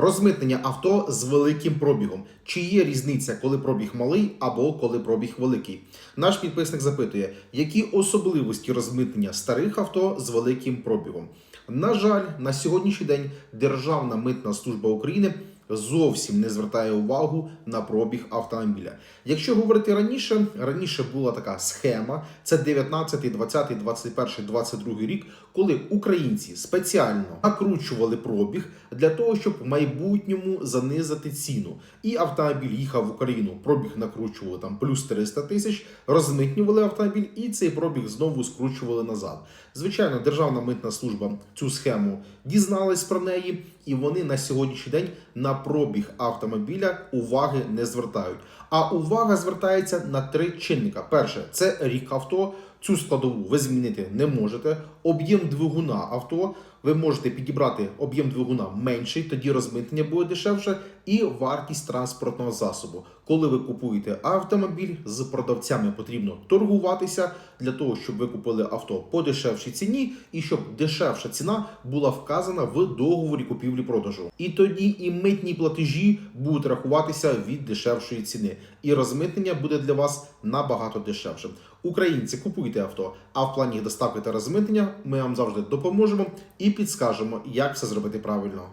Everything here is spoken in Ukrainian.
Розмитнення авто з великим пробігом. Чи є різниця, коли пробіг малий або коли пробіг великий? Наш підписник запитує, які особливості розмитнення старих авто з великим пробігом. На жаль, на сьогоднішній день Державна митна служба України зовсім не звертає увагу на пробіг автомобіля. Якщо говорити раніше, раніше була така схема: це 19, 20, 21, 22 рік, коли українці спеціально накручували пробіг для того, щоб в майбутньому занизити ціну. І автомобіль їхав в Україну, пробіг накручували там плюс 300 тисяч, розмитнювали автомобіль, і цей пробіг знову скручували назад. Звичайно, Державна митна служба цю схему дізналась про неї, і вони на сьогоднішній день на пробіг автомобіля уваги не звертають. А увага звертається на три чинника: перше це рік авто. Цю складову ви змінити не можете. Об'єм двигуна авто ви можете підібрати об'єм двигуна менший, тоді розмитнення буде дешевше, і вартість транспортного засобу. Коли ви купуєте автомобіль з продавцями, потрібно торгуватися для того, щоб ви купили авто по дешевшій ціні, і щоб дешевша ціна була вказана в договорі купівлі-продажу. І тоді і митні платежі будуть рахуватися від дешевшої ціни, і розмитнення буде для вас набагато дешевшим. Українці купуйте авто, а в плані доставки та розмитнення ми вам завжди допоможемо і підскажемо, як все зробити правильно.